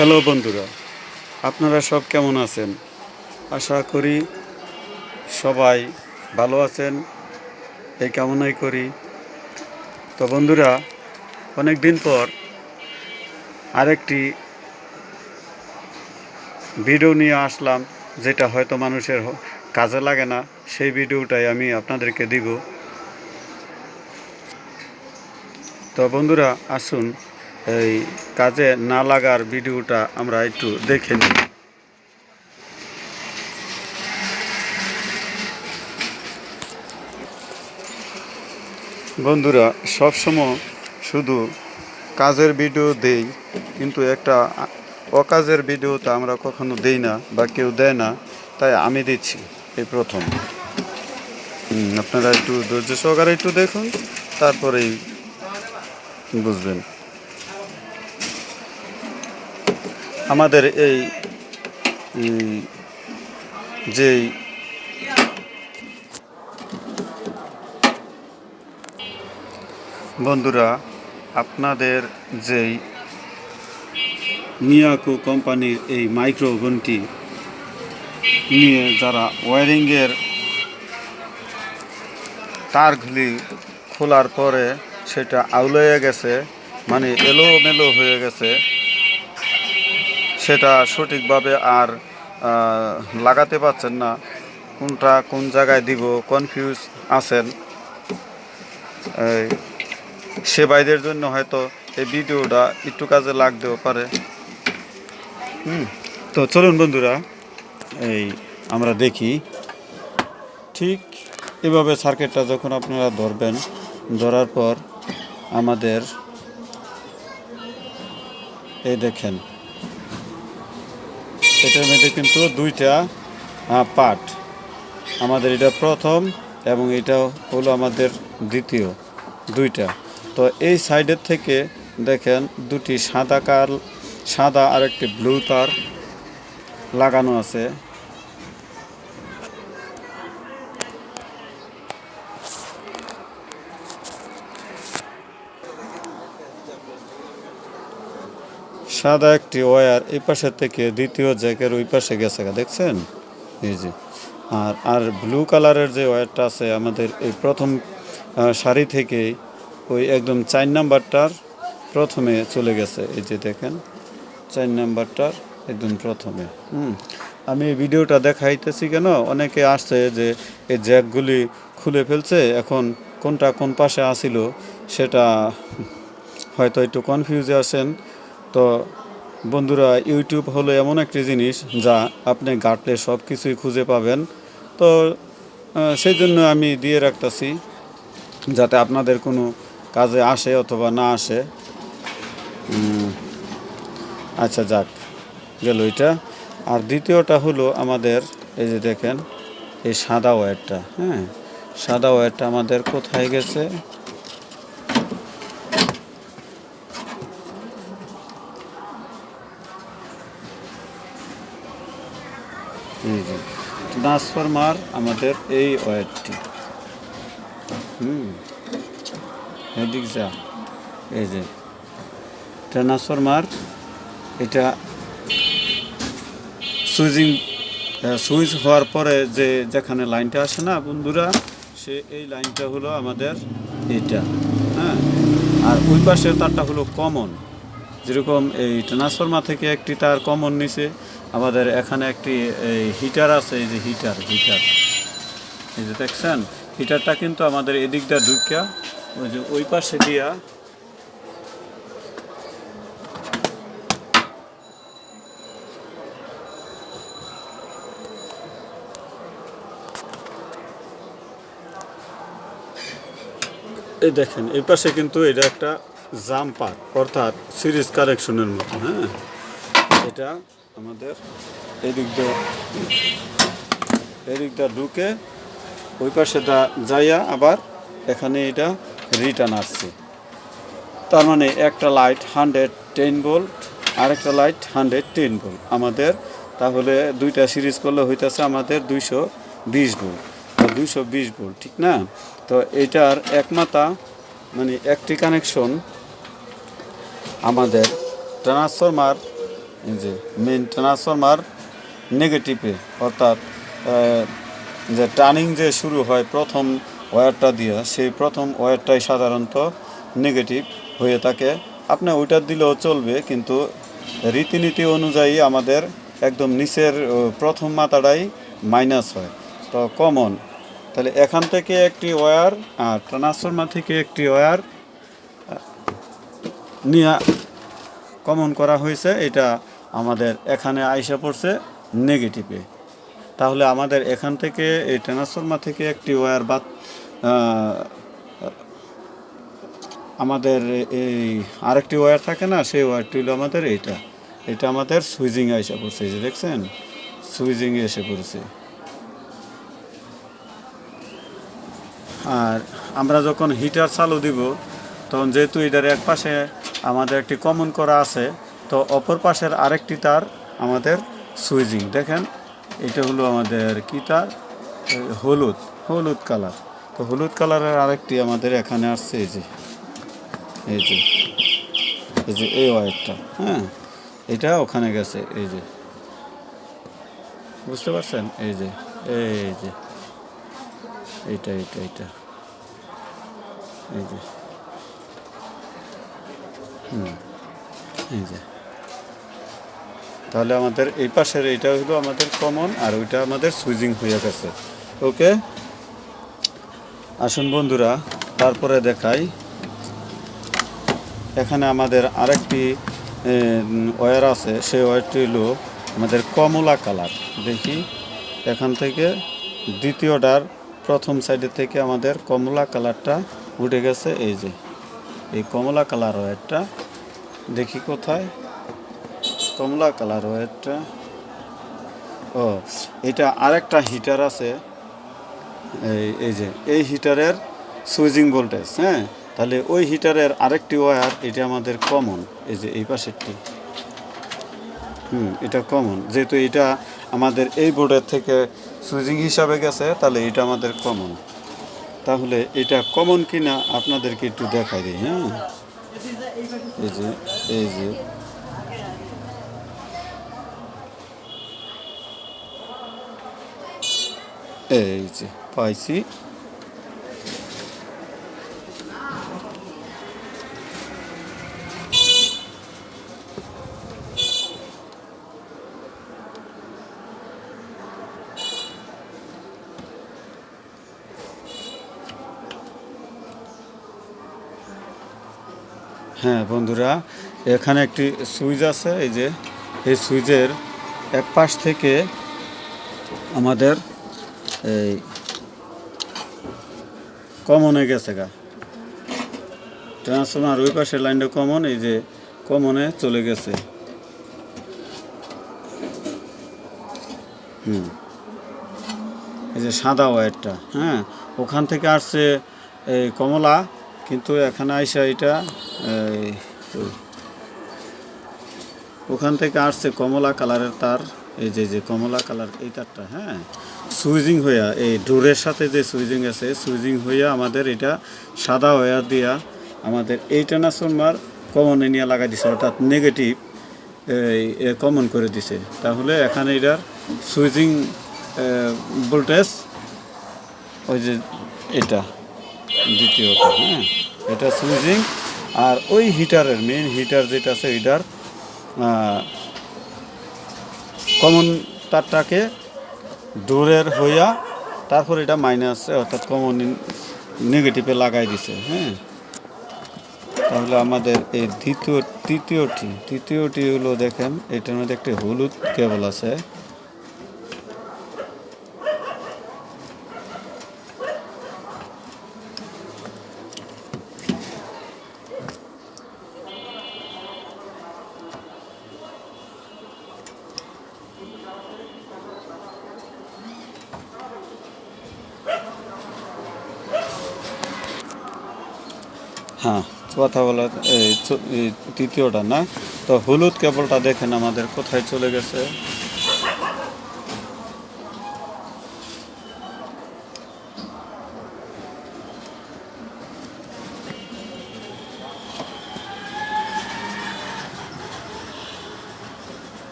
Hello বন্ধুরা, আপনারা সব কেমন আছেন? আশা করি সবাই ভালো আছেন, এই কামনাই করি। তো বন্ধুরা অনেক দিন পর আরেকটি ভিডিও নিয়ে আসলাম, যেটা হয়তো মানুষের কাজে লাগে না, সেই ভিডিওটাই আমি আপনাদেরকে দিব। তো বন্ধুরা, আসুন এই কাজে না লাগার ভিডিওটা আমরা একটু দেখে নিই। বন্ধুরা, সবসময় শুধু কাজের ভিডিও দেই, কিন্তু একটা অকাজের ভিডিও তো আমরা কখনো দেই না বা কেউ দেয় না, তাই আমি দিচ্ছি এই প্রথম। আপনারা একটু ধৈর্য সহকারে একটু দেখুন, তারপরেই বুঝবেন। আমাদের এই যেই বন্ধুরা, আপনাদের যেই মিয়াকো কোম্পানির এই মাইক্রো ওভেনটি নিয়ে যারা ওয়ারিংয়ের তারগুলি খোলার পরে সেটা আউলয়ে গেছে মানে এলোমেলো হয়ে গেছে সেটা সঠিকভাবে আর লাগাতে পারছেন না। কোনটা কোন জায়গায় দিব কনফিউজ আছেন। সে ভাইদের জন্য হয়তো এই ভিডিওটা একটু কাজে লাগতেও পারে। হুম, তো চলুন বন্ধুরা, এই আমরা দেখি। ঠিক এভাবে সার্কিটটা যখন আপনারা ধরবেন, ধরার পর আমাদের, এই দেখেন এটার মধ্যে কিন্তু দুইটা পার্ট আমাদের এটা প্রথম এবং এটা হলো আমাদের দ্বিতীয়, দুইটা। তো এই সাইডের থেকে দেখেন দুটি সাদা কাল, সাদা আর একটি ব্লু তার লাগানো আছে। সাদা একটি ওয়্যার এই পাশের থেকে দ্বিতীয় জ্যাকের ওই পাশে গেছে দেখছেন? এই যে, আর আর ব্লু কালারের যে ওয়ারটা আছে আমাদের এই প্রথম শাড়ি থেকেই ওই একদম চার নাম্বারটার প্রথমে চলে গেছে। এই যে দেখেন, চার নাম্বারটার একদম প্রথমে। হুম, আমি এই ভিডিওটা দেখাইতেছি কেন? অনেকে আসছে যে এই জ্যাকগুলি খুলে ফেলছে, এখন কোনটা কোন পাশে আসিল সেটা হয়তো একটু কনফিউজে আছেন তো বন্ধুরা ইউটিউব হলো এমন একটি জিনিস যা আপনি ঘাটলে সব কিছুই খুঁজে পাবেন। তো সেই জন্য আমি দিয়ে রাখতেছি যাতে আপনাদের কোনো কাজে আসে অথবা না আসে। আচ্ছা যাক, গেল এটা। আর দ্বিতীয়টা হলো আমাদের, এই যে দেখেন, এই সাদা ওয়্যারটা হ্যাঁ? সাদা ওয়্যারটা আমাদের কোথায় গেছে এই যে ট্রান্সফরমার আমাদের এই ওয়্যারটি হুম। এদিক যা। এই যে। ট্রান্সফরমার, এটা সুইচিং সুইচ হওয়ার পরে যে যেখানে লাইনটা আসে না বন্ধুরা, সে এই লাইনটা হলো আমাদের এটা। হ্যাঁ। আর ওই পাশের তারটা হলো কমন। যেরকম এই ট্রান্সফরমার থেকে একটি তার কমন নিচে আমাদের এখানে একটি, এই হিটার আছে, এই যে হিটার হিটার এই যে দেখছেন হিটারটা কিন্তু আমাদের এদিকটা ঢুকিয়া ওই যে ওই পাশে দিয়া এই দেখেন, এই পাশে কিন্তু এটা একটা জাম্পার অর্থাৎ সিরিজ কারেকশনের মতো হ্যাঁ? এটা আমাদের এদিক দিয়ে এদিকটা ঢুকে ওই পাশেটা যাইয়া আবার এখানে এটা রিটার্ন আসছে। তার মানে একটা লাইট হান্ড্রেড টেন ভোল্ট আরেকটা লাইট হান্ড্রেড টেন ভোল্ট আমাদের তাহলে দুইটা সিরিজ করলে হইতেছে আমাদের দুইশো বিশ ভোল্ট দুইশো বিশ ভোল্ট ঠিক না? তো এটার একমাত্রা মানে একটি কানেকশন আমাদের ট্রান্সফরমার যে মেন ট্রান্সফরমার নেগেটিভে অর্থাৎ যে টার্নিং যে শুরু হয় প্রথম ওয়্যারটা দিয়ে, সেই প্রথম ওয়্যারটাই সাধারণত নেগেটিভ হয়ে থাকে। আপনি ওইটা দিলেও চলবে, কিন্তু রীতিনীতি অনুযায়ী আমাদের একদম নিচের প্রথম মাথাটাই মাইনাস হয়। তো কমন তাহলে এখান থেকে একটি ওয়্যার আর ট্রান্সফরমার থেকে একটি ওয়্যার নিয়ে কমন করা হয়েছে, এটা আমাদের এখানে আইসা পড়ছে নেগেটিভে তাহলে আমাদের এখান থেকে, এই ট্রান্সফরমার থেকে একটি ওয়্যার বাদ আমাদের এই আরেকটি ওয়্যার থাকে না, সেই ওয়্যারটি হলো আমাদের এইটা। এটা আমাদের সুইজিং এসে পড়ছে যে দেখছেন? সুইজিং এসে পড়ছে। আর আমরা যখন হিটার চালু দিব, তখন যেহেতু এটার এক পাশে আমাদের একটি কমন করা আছে। তো অপর পাশের আরেকটি তার আমাদের সুইজিং দেখেন, এটা হলো আমাদের কি তার? হলুদ হলুদ কালার তো হলুদ কালারের আরেকটি আমাদের এখানে আসছে, এই যে এই যে এই যে এই ওয়ারটা হ্যাঁ? এটা ওখানে গেছে, এই যে। বুঝতে পারছেন? এই যে এই যে, এইটা এইটা এইটা। এই যে। এই যে। তাহলে আমাদের এই পাশের এইটা হলো আমাদের কমন আর ওইটা আমাদের সুইজিং হয়ে গেছে। ওকে আসুন বন্ধুরা, তারপরে দেখাই। এখানে আমাদের আরেকটি ওয়্যার আছে, সেই ওয়্যারটি হলো আমাদের কমলা কালার। দেখি, এখান থেকে দ্বিতীয়টার প্রথম সাইডের থেকে আমাদের কমলা কালারটা উঠে গেছে, এই যে। এই কমলা কালার ওয়্যারটা দেখি কোথায়? কমলা কালার ওয়্যারটা ও, এটা আরেকটা হিটার আছে। এই এই যে, এই হিটারের সুইজিং ভোল্টেজ হ্যাঁ? তাহলে ওই হিটারের আরেকটি ওয়্যার, এটা আমাদের কমন, এই যে এই পাশেরটি। হুম, এটা কমন। যেহেতু এটা আমাদের এই বোর্ডের থেকে সুইজিং হিসাবে গেছে, তাহলে এটা আমাদের কমন। তাহলে এটা কমন কিনা আপনাদেরকে একটু দেখাই দিই হ্যাঁ? এই যে এই যে এই যে পাইছি হ্যাঁ বন্ধুরা এখানে একটি সুইচ আছে, এই যে, এই সুইচের এক পাশ থেকে আমাদের এই কমনে গেছে গা। ট্রান্সফর্মার ওই পাশের লাইনটা কমন এই যে কমনে চলে গেছে। হুম। এই যে সাদা ওয়ারটা হ্যাঁ? ওখান থেকে আসছে এই কমলা, কিন্তু এখানে আইসা এটা, এই ওখান থেকে আসছে কমলা কালারের তার। এই যে যে কমলা কালার, এই তারটা হ্যাঁ? সুইজিং হইয়া, এই ডোরের সাথে যে সুইজিং আছে, সুইজিং হইয়া আমাদের এটা সাদা ওয়্যার দিয়া আমাদের এই ট্রান্সফরমার কমনে নিয়ে লাগাই দিছে, অর্থাৎ নেগেটিভ কমন করে দিছে। তাহলে এখানে এটার সুইজিং ভোল্টেজ ওই যে এটা, দ্বিতীয়টা হ্যাঁ? এটা সুইজিং, আর ওই হিটারের মেইন হিটার যেটা আছে, ওইটার কমন তারটাকে দূরের হইয়া তারপর এটা মাইনাস অর্থাৎ কমন নেগেটিভে লাগাই দিছে হ্যাঁ? তাহলে আমাদের এই দ্বিতীয় তৃতীয়টি তৃতীয়টি হলো দেখেন, এটার মধ্যে একটি হলুদ কেবল আছে হ্যাঁ কথা বলা এই তৃতীয়টা না? তো হলুদ কেবলটা দেখেন আমাদের কোথায় চলে গেছে?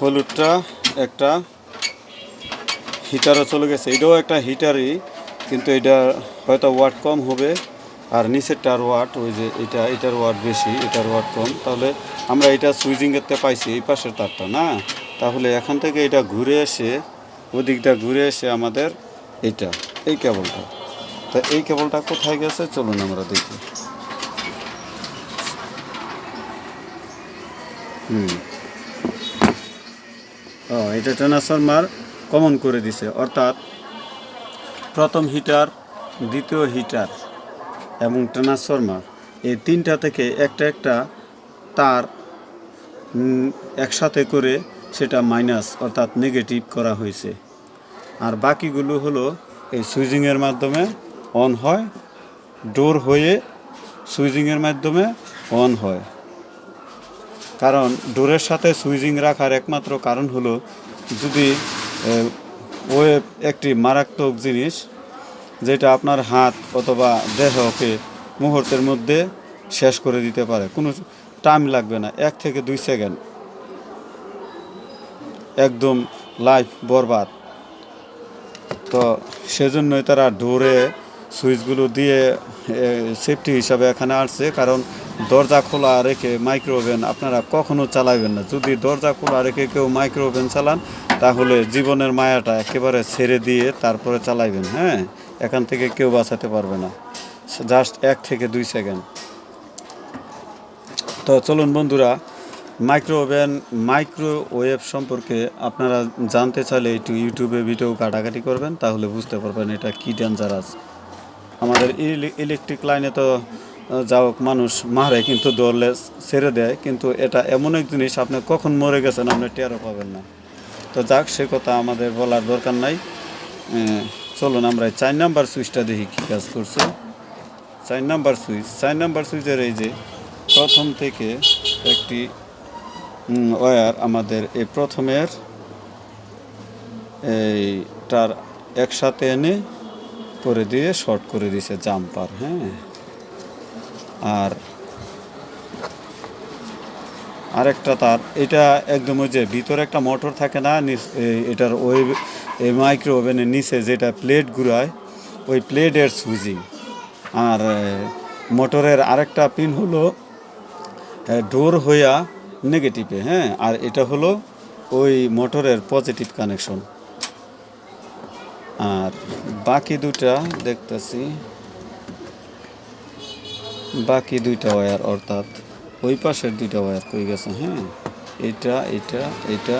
হলুদটা একটা হিটারও চলে গেছে। এটাও একটা হিটারই, কিন্তু এটা হয়তো ওয়াট কম হবে। আর নিচেরটার ওয়াট, ওই যে এটা, এটার ওয়াট বেশি, এটার ওয়াট কম। তাহলে আমরা এটা সুইচিং করতে পাইছি, এই পাশের তারটা, না? তাহলে এখান থেকে এটা ঘুরে এসে, ওদিকটা ঘুরে এসে আমাদের এটা এই কেবলটা। তা এই কেবলটা কোথায় গেছে? চলুন আমরা দেখি। হুম। ও, এটা ট্রান্সফরমার কমন করে দিছে, অর্থাৎ প্রথম হিটার দ্বিতীয় হিটার এবং ট্রান্সফরমার এই তিনটা থেকে একটা একটা তার একসাথে করে সেটা মাইনাস অর্থাৎ নেগেটিভ করা হয়েছে। আর বাকিগুলো হলো এই সুইচিংয়ের মাধ্যমে অন হয় ডোর হয়ে সুইচিংয়ের মাধ্যমে অন হয়। কারণ ডোরের সাথে সুইচিং রাখার একমাত্র কারণ হলো যদি ওয়েব একটি মারাত্মক জিনিস যেটা আপনার হাত অথবা দেহকে মুহূর্তের মধ্যে শেষ করে দিতে পারে, কোনো টাইম লাগবে না, এক থেকে দুই সেকেন্ড। একদম লাইফ বরবাদ। তো সেজন্যই তারা ডোরে সুইচগুলো দিয়ে সেফটি হিসাবে এখানে আসছে, কারণ দরজা খোলা রেখে মাইক্রোওভেন আপনারা কখনো চালাবেন না। যদি দরজা খোলা রেখে কেউ মাইক্রোওভেন চালান, তাহলে জীবনের মায়াটা একেবারে ছেড়ে দিয়ে তারপরে চালাইবেন হ্যাঁ? এখান থেকে কেউ বাঁচাতে পারবে না। জাস্ট এক থেকে দুই সেকেন্ড। তো চলুন বন্ধুরা, মাইক্রোওভেন, মাইক্রোওয়েভ সম্পর্কে আপনারা জানতে চাইলে একটু ইউটিউবে ভিডিও কাটাকাটি করবেন, তাহলে বুঝতে পারবেন এটা কী ডেঞ্জারাস। আমাদের ইলেকট্রিক লাইনে তো আহ, যা হোক মানুষ মারে কিন্তু দৌড়লে ছেড়ে দেয়। কিন্তু এটা এমন এক জিনিস আপনি কখন মরে গেছেন আপনি টেরও পাবেন না। তো যাক সে কথা আমাদের বলার দরকার নাই। চলুন আমরা চার নাম্বার সুইচটা দেখি কী কাজ করছে। চার নাম্বার সুইচ চার নাম্বার সুইচের এই যে প্রথম থেকে একটি ওয়ার আমাদের এই প্রথমের এইটার একসাথে এনে করে দিয়ে শর্ট করে দিয়েছে জাম্পার হ্যাঁ। আর আরেকটা তার, এটা একদম ওই যে ভিতরে একটা মোটর থাকে না এটার ওই, এই মাইক্রো ওভেনের নিচে যেটা প্লেট ঘুরায়, ওই প্লেটের সুইচিং আর মোটরের আরেকটা পিন হলো ডোর হইয়া নেগেটিভে হ্যাঁ? আর এটা হলো ওই মোটরের পজিটিভ কানেকশন আর বাকি দুটা দেখতেছি। বাকি দুইটা ওয়্যার অর্থাৎ ওই পাশের দুইটা ওয়্যার কই গেছে? হ্যাঁ এটা এটা এটা,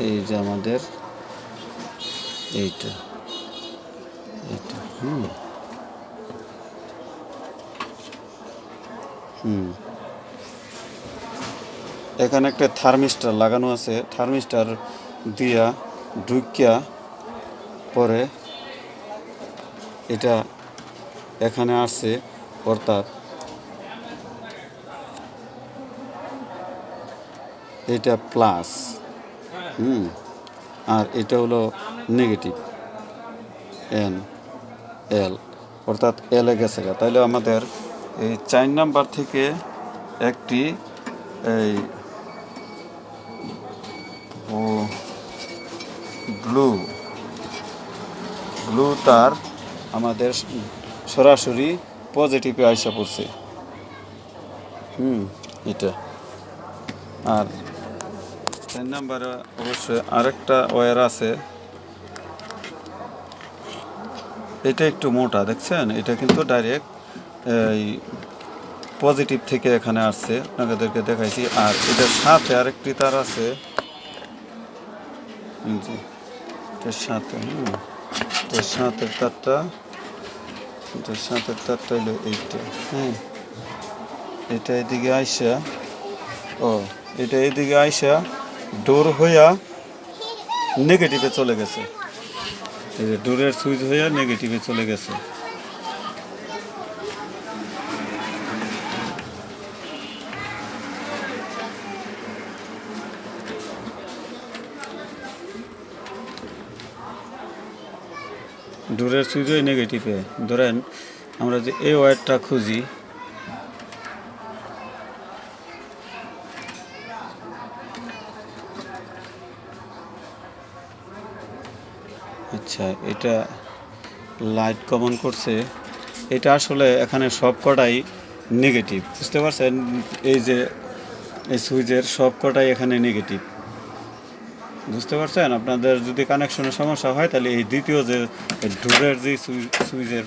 এই যে আমাদের এইটা এটা হুম। হুম। এখানে একটা থার্মিস্টার লাগানো আছে। থার্মিস্টার দিয়া ঢুকিয়া পরে এটা এখানে আসছে অর্থাৎ এটা প্লাস হুম, আর এটা হলো নেগেটিভ এন এল অর্থাৎ এলে গেছে। তাইলে আমাদের এই চার নাম্বার থেকে একটি এই ব্লু ব্লু তার আমাদের সরাসরি পজিটিভে আইসা পড়ছে। হুম। এটা। আর তিন নাম্বারে অবশ্যই আরেকটা ওয়্যার আছে। এটা একটু মোটা দেখছেন? এটা কিন্তু ডাইরেক্ট এই পজিটিভ থেকে এখানে আসছে। আপনাদেরকে দেখাইছি। আর এটার সাথে আরেকটি তার আছে। যে এটার সাথে হুম। এটার সাথের তারটা এটার সাথের তারটা হলো এইটা হ্যাঁ। এটা এদিকে আইসা, ও, এটা এদিকে আইসা ডোর হইয়া নেগেটিভে চলে গেছে। এই যে ডোরের সুইচ হইয়া নেগেটিভে চলে গেছে। ডোরের সুইচই নেগেটিভে ধরেন, আমরা যে এই ওয়ারটা খুঁজি আচ্ছা এটা লাইট কমন করছে। এটা আসলে এখানে সব কটাই নেগেটিভ বুঝতে পারছেন? এই যে, এই সুইচের সব কটাই এখানে নেগেটিভ বুঝতে পারছেন? আপনাদের যদি কানেকশনের সমস্যা হয়, তাহলে এই দ্বিতীয় যে ডোরের যে সুই- সুইচের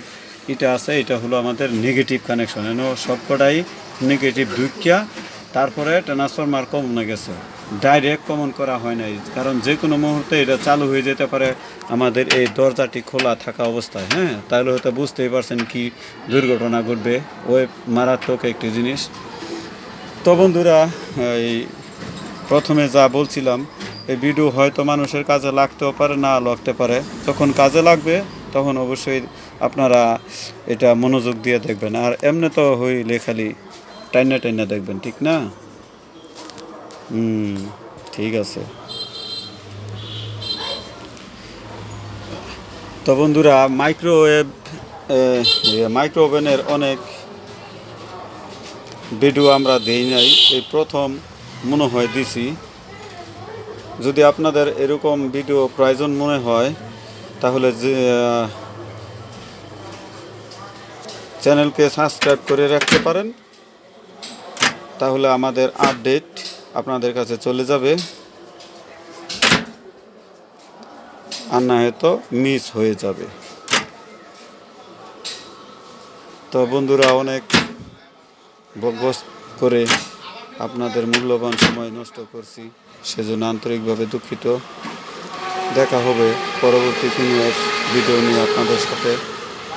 এটা আছে, এটা হলো আমাদের নেগেটিভ কানেকশন এন সব কটাই নেগেটিভ ঢুকিয়া তারপরে ট্রান্সফরমার কমনে গেছে। ডাইরেক্ট কমন করা হয় নাই, কারণ যে কোনো মুহূর্তে এটা চালু হয়ে যেতে পারে আমাদের এই দরজাটি খোলা থাকা অবস্থায় হ্যাঁ? তাহলে হয়তো বুঝতেই পারছেন কি দুর্ঘটনা ঘটবে। ওই মারাত্মক একটি জিনিস। তো বন্ধুরা, এই প্রথমে যা বলছিলাম এই ভিডিও হয়তো মানুষের কাজে লাগতেও পারে, না লাগতে পারে। যখন কাজে লাগবে, তখন অবশ্যই আপনারা এটা মনোযোগ দিয়ে দেখবেন। আর এমনি তো হইলে খালি টাইনা টাইনা দেখবেন, ঠিক না? হুম, ঠিক আছে। তো বন্ধুরা মাইক্রোওয়েভ মাইক্রোওভেনের অনেক ভিডিও আমরা দিই নাই। এই প্রথম মনে হয় দিছি। যদি আপনাদের এরকম ভিডিও প্রয়োজন মনে হয়, তাহলে যে চ্যানেলকে সাবস্ক্রাইব করে রাখতে পারেন। তাহলে আমাদের আপডেট আপনাদের কাছে চলে যাবে। আর না হয়তো মিস হয়ে যাবে। তো বন্ধুরা, অনেক বকবস করে আপনাদের মূল্যবান সময় নষ্ট করছি। সেজন্য আন্তরিকভাবে দুঃখিত। দেখা হবে পরবর্তী কোনো এক ভিডিও নিয়ে আপনাদের সাথে।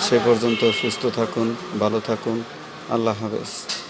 সে পর্যন্ত সুস্থ থাকুন, ভালো থাকুন। আল্লাহ হাফেজ।